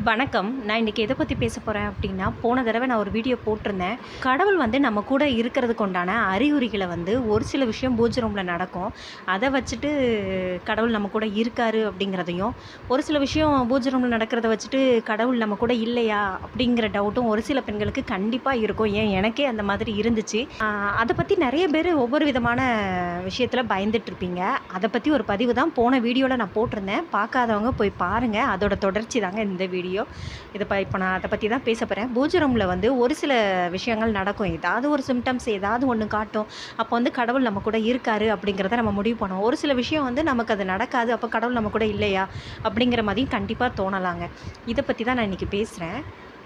வணக்கம். நான் இன்றைக்கி எதை பற்றி பேச போகிறேன் அப்படின்னா போன தடவை நான் ஒரு வீடியோ போட்டிருந்தேன். கடவுள் வந்து நம்ம கூட இருக்கிறதுக்கு உண்டான அறிகுறிகளை வந்து ஒரு சில விஷயம் பூஜை ரூமில் நடக்கும். அதை வச்சுட்டு கடவுள் நம்ம கூட இருக்காரு அப்படிங்கிறதையும் ஒரு சில விஷயம் பூஜை ரூமில் நடக்கிறத வச்சுட்டு கடவுள் நம்ம கூட இல்லையா அப்படிங்கிற டவுட்டும் ஒரு சில பெண்களுக்கு கண்டிப்பாக இருக்கும். ஏன்? எனக்கே அந்த மாதிரி இருந்துச்சு. அதை பற்றி நிறைய பேர் ஒவ்வொரு விதமான விஷயத்தில் பயந்துட்டுருப்பீங்க அதை பற்றி ஒரு பதிவு தான் போன வீடியோவில் நான் போட்டிருந்தேன். பார்க்காதவங்க போய் பாருங்கள் அதோட தொடர்ச்சி தாங்க இந்த வீடியோ இதை ப இப்போ நான் அதை பற்றி தான் பேச போகிறேன் பூஜை ரூமில் வந்து ஒரு சில விஷயங்கள் நடக்கும். ஏதாவது ஒரு சிம்டம்ஸ் ஏதாவது ஒன்று காட்டும். அப்போ வந்து கடவுள் நம்ம கூட இருக்காரு அப்படிங்கிறத நம்ம முடிவு பண்ணுவோம். ஒரு சில விஷயம் வந்து நமக்கு அது நடக்காது. அப்போ கடவுள் நம்ம கூட இல்லையா அப்படிங்கிற மாதிரியும் கண்டிப்பாக தோணலாங்க. இதை பற்றி தான் நான் இன்றைக்கி பேசுகிறேன்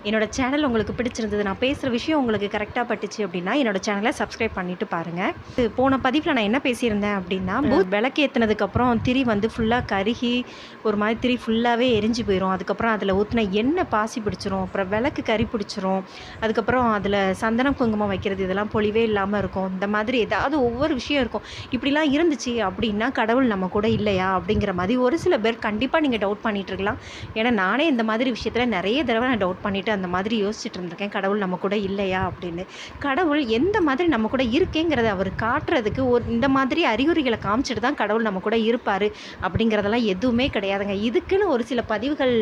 என்னோட சேனல் உங்களுக்கு பிடிச்சிருந்தது நான் பேசுகிற விஷயம் உங்களுக்கு கரெக்டாக பட்டுச்சு அப்படின்னா என்னோட சேனலை சப்ஸ்கிரைப் பண்ணிட்டு பாருங்கள் இது போன பதிவில் நான் என்ன பேசியிருந்தேன் அப்படின்னா விளக்கு ஏற்றுனதுக்கப்புறம் திரி வந்து ஃபுல்லாக கருகி ஒரு மாதிரி திரி ஃபுல்லாகவே எரிஞ்சு போயிடும் அதுக்கப்புறம் அதில் ஊற்றின எண்ணெய் பாசி பிடிச்சிரும். அப்புறம் விளக்கு கறி பிடிச்சிரும். அதுக்கப்புறம் அதில் சந்தனம் குங்குமம் வைக்கிறது இதெல்லாம் பொலிவே இல்லாமல் இருக்கும். இந்த மாதிரி ஏதாவது ஒவ்வொரு விஷயம் இருக்கும். இப்படிலாம் இருந்துச்சு அப்படின்னா கடவுள் நம்ம கூட இல்லையா அப்படிங்கிற மாதிரி ஒரு சில பேர் கண்டிப்பாக நீங்கள் டவுட் பண்ணிட்டு இருக்கலாம். ஏன்னா நானே இந்த மாதிரி விஷயத்தில் நிறைய தடவை நான் டவுட் பண்ணிவிட்டு அந்த மாதிரி யோசிச்சுட்டு இருந்திருக்கேன். கடவுள் நம்ம கூட இல்லையா அப்படின்னு. கடவுள் எந்த மாதிரி நம்ம கூட இருக்கேங்கிறத அவர் காட்டுறதுக்கு ஒரு இந்த மாதிரி அறிகுறிகளை காமிச்சிட்டு தான் கடவுள் நம்ம கூட இருப்பார் அப்படிங்கிறதெல்லாம் எதுவுமே கிடையாதுங்க. இதுக்குன்னு ஒரு சில பதிவுகள்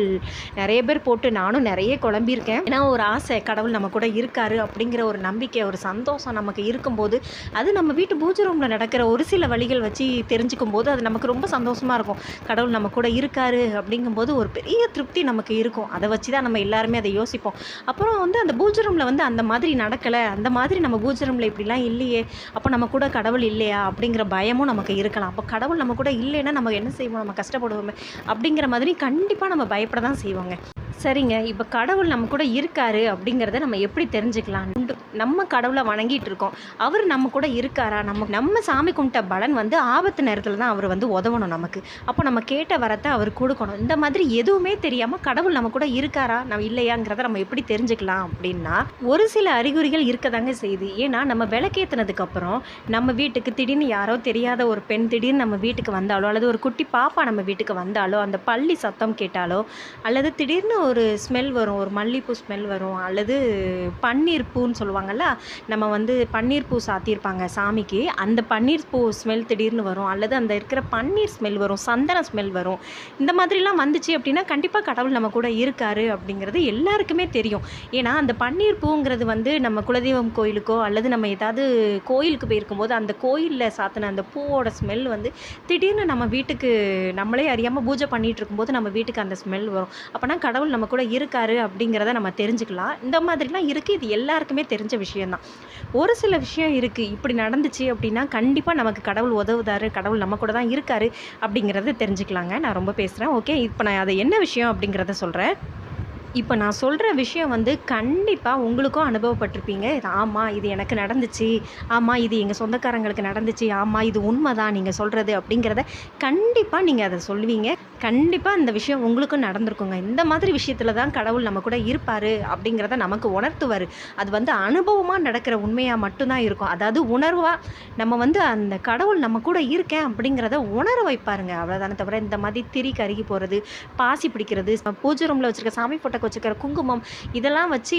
நிறைய பேர் போட்டு நானும் நிறைய குழம்பியிருக்கேன். ஏன்னா ஒரு ஆசை கடவுள் நம்ம கூட இருக்காரு அப்படிங்கிற ஒரு நம்பிக்கை ஒரு சந்தோஷம் நமக்கு இருக்கும்போது அது நம்ம வீட்டு பூஜை ரூமில் நடக்கிற ஒரு சில வழிகள் வச்சு தெரிஞ்சுக்கும் போது அது நமக்கு ரொம்ப சந்தோஷமாக இருக்கும். கடவுள் நம்ம கூட இருக்காரு அப்படிங்கும்போது ஒரு பெரிய திருப்தி நமக்கு இருக்கும். அதை வச்சு தான் நம்ம எல்லாருமே அதை யோசிப்போம். அப்புறம் வந்து அந்த பூஜரூமில் வந்து அந்த மாதிரி நடக்கலை. அந்த மாதிரி நம்ம பூஜரூமில் இப்படிலாம் இல்லையே. அப்போ நம்ம கூட கடவுள் இல்லையா? அப்படிங்கிற பயமும் நமக்கு இருக்கலாம். அப்போ கடவுள் நம்ம கூட இல்லைன்னா நம்ம என்ன செய்வோம்? நம்ம கஷ்டப்படுவோமே. அப்படிங்கிற மாதிரி கண்டிப்பாக நம்ம பயப்பட தான் செய்வோங்க. சரிங்க இப்போ கடவுள் நம்ம கூட இருக்காரு அப்படிங்கிறத நம்ம எப்படி தெரிஞ்சுக்கலாம்? நம்ம கடவுளை வணங்கிட்டு இருக்கோம். அவர் நம்ம கூட இருக்காரா? நம்ம நம்ம சாமி கும்பிட்ட பலன் வந்து ஆபத்து நேரத்தில் தான் அவர் வந்து உதவணும் நமக்கு. அப்போ நம்ம கேட்ட வரத்தை அவர் கொடுக்கணும். இந்த மாதிரி எதுவுமே தெரியாமல் கடவுள் நம்ம கூட இருக்காரா? நம்ம இல்லையாங்கிறத நம்ம எப்படி தெரிஞ்சுக்கலாம் அப்படின்னா ஒரு சில அறிகுறிகள் இருக்கதாங்க செய்யுது. ஏன்னா நம்ம விளக்கேற்றினதுக்கப்புறம் நம்ம வீட்டுக்கு திடீர்னு யாரோ தெரியாத ஒரு பெண் திடீர்னு நம்ம வீட்டுக்கு வந்தாலோ அல்லது ஒரு குட்டி பாப்பா நம்ம வீட்டுக்கு வந்தாலோ அந்த பள்ளி சத்தம் கேட்டாலோ அல்லது திடீர்னு ஒரு ஸ்மெல் வரும் ஒரு மல்லிப்பூ ஸ்மெல் வரும் அல்லது பன்னீர் பூன்னு சொல்லுவாங்கல்ல நம்ம வந்து பன்னீர் பூ சாத்தியிருப்பாங்க சாமிக்கு. அந்த பன்னீர் பூ ஸ்மெல் திடீர்னு வரும் அல்லது அந்த இருக்கிற பன்னீர் ஸ்மெல் வரும் சந்தன ஸ்மெல் வரும். இந்த மாதிரிலாம் வந்துச்சு அப்படின்னா கண்டிப்பாக கடவுள் நம்ம கூட இருக்காரு அப்படிங்கிறது எல்லாருக்குமே தெரியும். ஏன்னா அந்த பன்னீர் பூங்கிறது வந்து நம்ம குலதெய்வம் கோயிலுக்கோ அல்லது நம்ம ஏதாவது கோயிலுக்கு போயிருக்கும்போது அந்த கோயிலில் சாத்தின அந்த பூவோட ஸ்மெல் வந்து திடீர்னு நம்ம வீட்டுக்கு நம்மளே அறியாமல் பூஜை பண்ணிகிட்டு இருக்கும்போது நம்ம வீட்டுக்கு அந்த ஸ்மெல் வரும். அப்போனா கடவுள் நம்ம கூட இருக்காரு அப்படிங்கிறத நம்ம தெரிஞ்சுக்கலாம். இந்த மாதிரிலாம் இருக்குது இது எல்லாருக்குமே தெரிஞ்ச விஷயம்தான். ஒரு சில விஷயம் இருக்குது இப்படி நடந்துச்சு அப்படின்னா கண்டிப்பாக நமக்கு கடவுள் உதவுதாரு. கடவுள் நம்ம கூட தான் இருக்காரு அப்படிங்கிறத தெரிஞ்சுக்கலாங்க. நான் ரொம்ப பேசுகிறேன் ஓகே? இப்போ நான் அதை என்ன விஷயம் அப்படிங்கிறத சொல்கிறேன் இப்போ நான் சொல்கிற விஷயம் வந்து கண்டிப்பாக உங்களுக்கும் அனுபவப்பட்டிருப்பீங்க. இது ஆமாம் இது எனக்கு நடந்துச்சு. ஆமாம் இது எங்கள் சொந்தக்காரங்களுக்கு நடந்துச்சு. ஆமாம் இது உண்மை தான் நீங்கள் சொல்கிறது அப்படிங்கிறத கண்டிப்பாக நீங்கள் அதை சொல்லுவீங்க. கண்டிப்பாக இந்த விஷயம் உங்களுக்கும் நடந்திருக்குங்க. இந்த மாதிரி விஷயத்தில் தான் கடவுள் நம்ம கூட இருப்பார் அப்படிங்கிறத நமக்கு உணர்த்துவார். அது வந்து அனுபவமாக நடக்கிற உண்மையாக மட்டும்தான் இருக்கும். அதாவது உணர்வாக நம்ம வந்து அந்த கடவுள் நம்ம கூட இருக்கேன் அப்படிங்கிறத உணர வைப்பாருங்க. அவ்வளோதானே தவிர இந்த மாதிரி திரி கருகி போகிறது பாசி பிடிக்கிறது பூஜை ரூமில் வச்சுருக்க சாமி போட்ட போட்டோக்கு குங்குமம் இதெல்லாம் வச்சு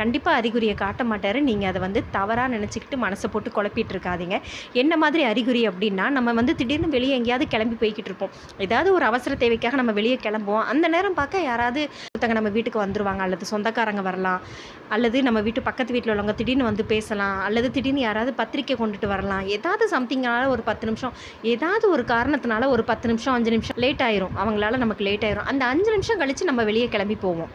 கண்டிப்பாக அறிகுறியை காட்ட மாட்டார். நீங்கள் அதை வந்து தவறாக நினச்சிக்கிட்டு மனசை போட்டு குழப்பிட்டு இருக்காதீங்க. என்ன மாதிரி அறிகுறி அப்படின்னா நம்ம வந்து திடீர்னு வெளியே எங்கேயாவது கிளம்பி போய்கிட்டு இருப்போம். ஏதாவது ஒரு அவசர தேவைக்காக நம்ம வெளியே கிளம்புவோம். அந்த நேரம் பார்க்க யாராவது ஒருத்தங்க நம்ம வீட்டுக்கு வந்துருவாங்க அல்லது சொந்தக்காரங்க வரலாம் அல்லது நம்ம வீட்டு பக்கத்து வீட்டில் உள்ளவங்க திடீர்னு வந்து பேசலாம் அல்லது திடீர்னு யாராவது பத்திரிக்கை கொண்டுட்டு வரலாம். ஏதாவது சம்திங்னால ஒரு பத்து நிமிஷம் ஏதாவது ஒரு காரணத்தினால ஒரு பத்து நிமிஷம் அஞ்சு நிமிஷம் லேட் ஆயிரும். அவங்களால நமக்கு லேட் ஆயிரும். அந்த அஞ்சு நிமிஷம் கழிச்சு நம்ம வெளியே கிளம்பி போவோம்.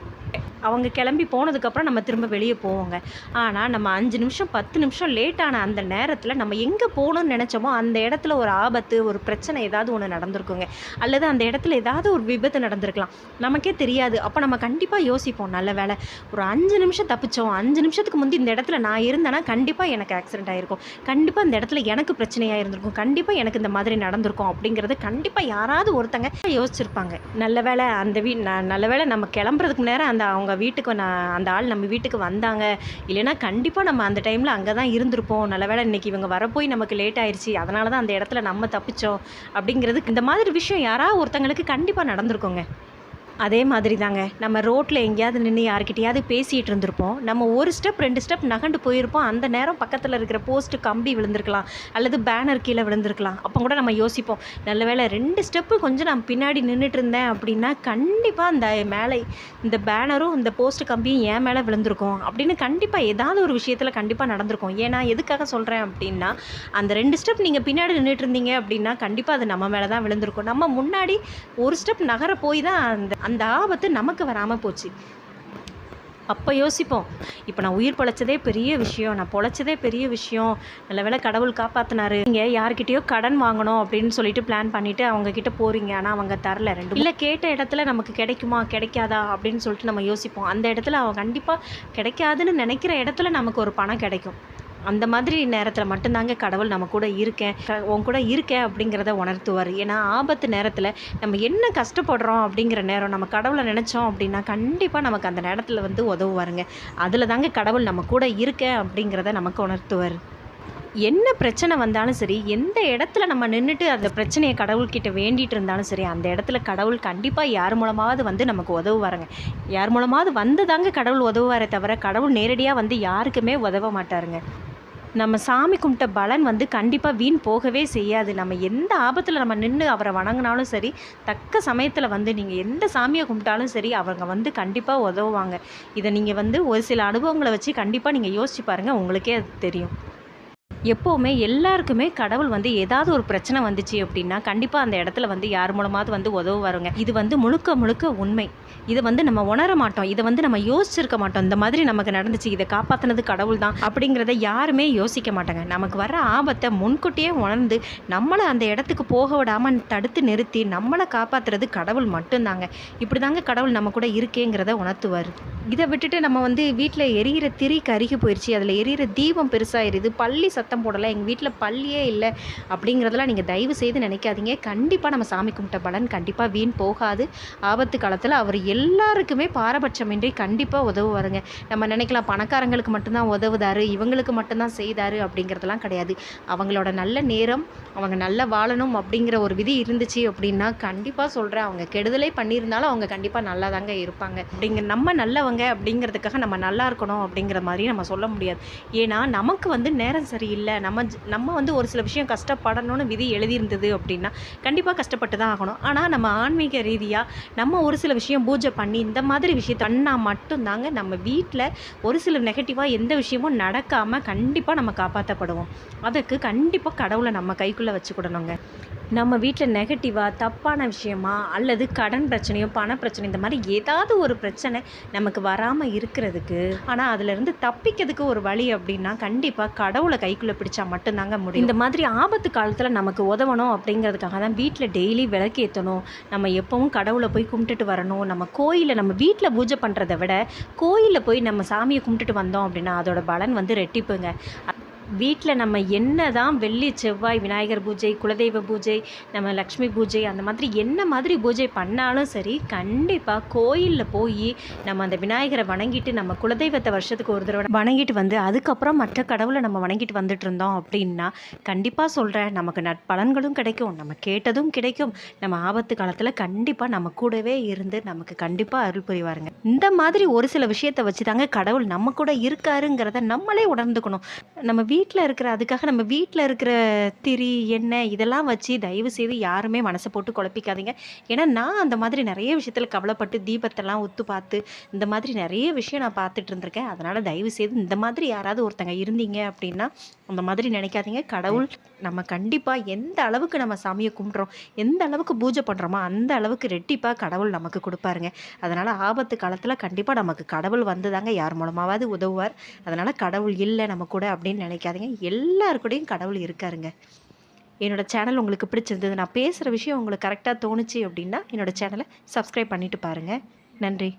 அவங்க கிளம்பி போனதுக்கப்புறம் நம்ம திரும்ப வெளியே போவோங்க. ஆனால் நம்ம அஞ்சு நிமிஷம் பத்து நிமிஷம் லேட்டான அந்த நேரத்தில் நம்ம எங்கே போகணும்னு நினச்சோமோ அந்த இடத்துல ஒரு ஆபத்து ஒரு பிரச்சனை ஏதாவது ஒன்று நடந்திருக்குங்க. அல்லது அந்த இடத்துல ஏதாவது ஒரு விபத்து நடந்திருக்கலாம். நமக்கே தெரியாது. அப்போ நம்ம கண்டிப்பாக யோசிப்போம். நல்ல வேலை ஒரு அஞ்சு நிமிஷம் தப்பிச்சோம். அஞ்சு நிமிஷத்துக்கு முந்தி இந்த இடத்துல நான் இருந்தேன்னா கண்டிப்பாக எனக்கு ஆக்சிடென்ட் ஆகிருக்கும் கண்டிப்பாக இந்த இடத்துல எனக்கு பிரச்சனையாக இருந்திருக்கும். கண்டிப்பாக எனக்கு இந்த மாதிரி நடந்திருக்கும் அப்படிங்கிறது கண்டிப்பாக யாராவது ஒருத்தங்க யோசிச்சிருப்பாங்க. நல்ல வேளை அந்த வீ ந- நல்ல வேளை நம்ம கிளம்புறதுக்கு நேரம் அந்த அவங்க வீட்டுக்கு நான் அந்த ஆள் நம்ம வீட்டுக்கு வந்தாங்க. இல்லைன்னா கண்டிப்பாக நம்ம அந்த டைமில் அங்கே தான் இருந்திருப்போம். நல்ல வேளை இன்னைக்கு இவங்க வரப்போய் நமக்கு லேட் ஆயிடுச்சு அதனால தான் அந்த இடத்துல நம்ம தப்பிச்சோம் அப்படிங்கிறதுக்கு இந்த மாதிரி விஷயம் யாராவது ஒருத்தங்களுக்கு கண்டிப்பாக நடந்திருக்குங்க. அதே மாதிரி தாங்க நம்ம ரோட்டில் எங்கேயாவது நின்று யார்கிட்டயாவது பேசிகிட்டு இருந்திருப்போம். நம்ம ஒரு ஸ்டெப் ரெண்டு ஸ்டெப் நகண்டு போயிருப்போம். அந்த நேரம் பக்கத்தில் இருக்கிற போஸ்ட்டு கம்பி விழுந்திருக்கலாம். அல்லது பேனர் கீழே விழுந்திருக்கலாம். அப்போ கூட நம்ம யோசிப்போம். நல்ல வேளை ரெண்டு ஸ்டெப்பு கொஞ்சம் நான் பின்னாடி நின்றுட்டு இருந்தேன் அப்படின்னா கண்டிப்பாக அந்த மேலே இந்த பேனரும் இந்த போஸ்ட் கம்பியும் என் மேலே விழுந்திருக்கும். அப்படின்னு கண்டிப்பாக ஏதாவது ஒரு விஷயத்தில் கண்டிப்பாக நடந்திருக்கும். ஏன்னா எதுக்காக சொல்கிறேன் அப்படின்னா அந்த ரெண்டு ஸ்டெப் நீங்கள் பின்னாடி நின்றுட்டு இருந்தீங்க அப்படின்னா கண்டிப்பாக அது நம்ம மேலே தான் விழுந்திருக்கும். நம்ம முன்னாடி ஒரு ஸ்டெப் நகர போய் தான் அந்த அந்த ஆபத்து நமக்கு வராமல் போச்சு. அப்போ யோசிப்போம் இப்போ நான் உயிர் பொழைச்சதே பெரிய விஷயம் நான் பொழைச்சதே பெரிய விஷயம் நல்ல வேலை கடவுள் காப்பாற்றினாரு நீங்கள் யார்கிட்டயோ கடன் வாங்கணும் அப்படின்னு சொல்லிட்டு பிளான் பண்ணிவிட்டு அவங்கக்கிட்ட போகிறீங்க ஆனால் அவங்க தரல ரெண்டு இல்லை கேட்ட இடத்துல நமக்கு கிடைக்குமா கிடைக்காதா அப்படின்னு சொல்லிட்டு நம்ம யோசிப்போம். அந்த இடத்துல அவன் கண்டிப்பாக கிடைக்காதுன்னு நினைக்கிற இடத்துல நமக்கு ஒரு பணம் கிடைக்கும். அந்த மாதிரி நேரத்தில் மட்டும்தாங்க கடவுள் நம்ம கூட இருக்கேன். உன் கூட இருக்கேன் அப்படிங்கிறத உணர்த்துவார். ஏன்னா ஆபத்து நேரத்தில் நம்ம என்ன கஷ்டப்படுறோம் அப்படிங்கிற நேரம் நம்ம கடவுளை நினச்சோம் அப்படின்னா கண்டிப்பாக நமக்கு அந்த நேரத்தில் வந்து உதவுவாருங்க. அதில் தாங்க கடவுள் நம்ம கூட இருக்கேன் அப்படிங்கிறத நமக்கு உணர்த்துவார். என்ன பிரச்சனை வந்தாலும் சரி எந்த இடத்துல நம்ம நின்றுட்டு அந்த பிரச்சனையை கடவுள்கிட்ட வேண்டிகிட்டு இருந்தாலும் சரி அந்த இடத்துல கடவுள் கண்டிப்பாக யார் மூலமாவது வந்து நமக்கு உதவுவாருங்க. யார் மூலமாவது வந்து தாங்க கடவுள் உதவுவாரே தவிர கடவுள் நேரடியாக வந்து யாருக்குமே உதவ மாட்டாருங்க. நம்ம சாமி கும்பிட்ட பலன் வந்து கண்டிப்பாக வீண் போகவே செய்யாது. நம்ம எந்த ஆபத்தில் நம்ம நின்று அவரை வணங்கினாலும் சரி தக்க சமயத்தில் வந்து நீங்கள் எந்த சாமியை கும்பிட்டாலும் சரி அவங்க வந்து கண்டிப்பாக உதவுவாங்க. இதை நீங்கள் வந்து ஒரு சில அனுபவங்களை வச்சு கண்டிப்பாக நீங்கள் யோசிச்சு பாருங்கள் உங்களுக்கே அது தெரியும். எப்போவுமே எல்லாருக்குமே கடவுள் வந்து ஏதாவது ஒரு பிரச்சனை வந்துச்சு அப்படின்னா கண்டிப்பாக அந்த இடத்துல வந்து யார் மூலமாவது வந்து உதவுவாருங்க. இது வந்து முழுக்க முழுக்க உண்மை. இதை வந்து நம்ம உணர மாட்டோம். இதை வந்து நம்ம யோசிச்சிருக்க மாட்டோம். இந்த மாதிரி நமக்கு நடந்துச்சு. இதை காப்பாற்றினது கடவுள் தான் அப்படிங்கிறத யாருமே யோசிக்க மாட்டாங்க. நமக்கு வர ஆபத்தை முன்கூட்டியே உணர்ந்து நம்மளை அந்த இடத்துக்கு போக விடாமல் தடுத்து நிறுத்தி நம்மளை காப்பாற்றுறது கடவுள் மட்டும்தாங்க. இப்படி தாங்க கடவுள் நம்ம கூட இருக்கேங்கிறத உணர்த்துவார். இதை விட்டுட்டு நம்ம வந்து வீட்டில் எரியிற திரி கருகி போயிடுச்சு அதில் எரியிற தீபம் பெருசாகிடுது பள்ளி சத்தம் போடலை. எங்கள் வீட்டில் பள்ளியே இல்லை அப்படிங்கிறதெல்லாம் நீங்கள் தயவு செய்து நினைக்காதீங்க. கண்டிப்பாக நம்ம சாமி கும்பிட்ட பலன் கண்டிப்பாக வீண் போகாது. ஆபத்து காலத்தில் அவர் எல்லாருக்குமே பாரபட்சமின்றி கண்டிப்பாக உதவுவாருங்க. நம்ம நினைக்கலாம் பணக்காரங்களுக்கு மட்டும்தான் உதவுதாரு இவங்களுக்கு மட்டும்தான் செய்தார் அப்படிங்கிறதெல்லாம் கிடையாது. அவங்களோட நல்ல நேரம் அவங்க நல்லா வாழணும் அப்படிங்கிற ஒரு விதி இருந்துச்சு அப்படின்னா கண்டிப்பாக சொல்கிறேன் அவங்க கெடுதலே பண்ணியிருந்தாலும் அவங்க கண்டிப்பாக நல்லா தாங்க இருப்பாங்க. அப்படிங்கிற நம்ம நல்லவங்க அப்படிங்கிறதுக்காக நம்ம நல்லா இருக்கணும் அப்படிங்கிற மாதிரி நம்ம சொல்ல முடியாது. ஏன்னா நமக்கு வந்து நேரம் சரியில்லை. நம்ம நம்ம வந்து ஒரு சில விஷயம் கஷ்டப்படணும்னு விதி எழுதியிருந்தது அப்படின்னா கண்டிப்பாக கஷ்டப்பட்டு தான் ஆகணும். ஆனால் நம்ம ஆன்மீக ரீதியாக நம்ம ஒரு சில விஷயம் பூஜை பண்ணி இந்த மாதிரி விஷயத்தை பண்ணால் மட்டும்தாங்க நம்ம வீட்டில் ஒரு சில நெகட்டிவாக எந்த விஷயமும் நடக்காமல் கண்டிப்பாக நம்ம காப்பாற்றப்படுவோம் அதுக்கு கண்டிப்பாக கடவுளை நம்ம கைக்குள்ளே வச்சுக்கிடணுங்க. நம்ம வீட்டில் நெகட்டிவாக தப்பான விஷயமா அல்லது கடன் பிரச்சனையோ பண பிரச்சனை இந்த மாதிரி ஏதாவது ஒரு பிரச்சனை நமக்கு வராமல் இருக்கிறதுக்கு ஆனால் அதுலேருந்து தப்பிக்கிறதுக்கு ஒரு வழி அப்படின்னா கண்டிப்பாக கடவுளை கைக்குள்ளே பிடிச்சா மட்டும்தாங்க முடியும். இந்த மாதிரி ஆபத்து காலத்தில் நமக்கு உதவணும் அப்படிங்கிறதுக்காக தான் வீட்டில் டெய்லி விளக்கேற்றணும் நம்ம எப்பவும் கடவுளை போய் கும்பிட்டுட்டு வரணும். நம்ம கோயிலில் நம்ம வீட்டில் பூஜை பண்ணுறதை விட கோயிலில் போய் நம்ம சாமியை கும்பிட்டுட்டு வந்தோம் அப்படின்னா அதோட பலன் வந்து ரெட்டிப்புங்க. வீட்டில் நம்ம என்ன தான் வெள்ளி செவ்வாய் விநாயகர் பூஜை குலதெய்வ பூஜை நம்ம லக்ஷ்மி பூஜை அந்த மாதிரி என்ன மாதிரி பூஜை பண்ணாலும் சரி கண்டிப்பாக கோயிலில் போய் நம்ம அந்த விநாயகரை வணங்கிட்டு நம்ம குலதெய்வத்தை வருஷத்துக்கு ஒரு தடவை வணங்கிட்டு வந்து அதுக்கப்புறம் மற்ற கடவுளை நம்ம வணங்கிட்டு வந்துட்டு இருந்தோம் அப்படின்னா கண்டிப்பாக சொல்கிறேன் நமக்கு நற்பலன்களும் கிடைக்கும் நம்ம கேட்டதும் கிடைக்கும். நம்ம ஆபத்து காலத்தில் கண்டிப்பாக நம்ம கூடவே இருந்து நமக்கு கண்டிப்பாக அருள் புரிவாருங்க. இந்த மாதிரி ஒரு சில விஷயத்தை வச்சு தாங்க கடவுள் நம்ம கூட இருக்காருங்கிறத நம்மளே உணர்ந்துக்கணும். நம்ம வீ வீட்டில் இருக்கிற அதுக்காக நம்ம வீட்டில் இருக்கிற திரி எண்ணெய் இதெல்லாம் வச்சு தயவு செய்து யாருமே மனசை போட்டு குழப்பிக்காதீங்க. ஏன்னா நான் அந்த மாதிரி நிறைய விஷயத்தில் கவலைப்பட்டு தீபத்தெல்லாம் ஒத்து பார்த்து இந்த மாதிரி நிறைய விஷயம் நான் பார்த்துட்டு இருந்திருக்கேன். அதனால் தயவு செய்து இந்த மாதிரி யாராவது ஒருத்தங்க இருந்தீங்க அப்படின்னா அந்த மாதிரி நினைக்காதீங்க. கடவுள் நம்ம கண்டிப்பாக எந்த அளவுக்கு நம்ம சாமியை கும்பிட்றோம் எந்த அளவுக்கு பூஜை பண்ணுறோமோ அந்த அளவுக்கு ரெட்டிப்பாக கடவுள் நமக்கு கொடுப்பாருங்க. அதனால் ஆபத்து காலத்தில் கண்டிப்பாக நமக்கு கடவுள் வந்து தாங்க யார் மூலமாவது உதவுவார். அதனால் கடவுள் இல்லை நம்ம கூட அப்படின்னு நினைக்காது நினைக்காதீங்க எல்லாருக்கூடையும் கடவுள் இருக்காருங்க. என்னோட சேனல் உங்களுக்கு பிடிச்சிருந்தது நான் பேசுகிற விஷயம் உங்களுக்கு கரெக்டாக தோணுச்சு அப்படின்னா என்னோட சேனலை சப்ஸ்கிரைப் பண்ணிவிட்டு பாருங்கள் நன்றி.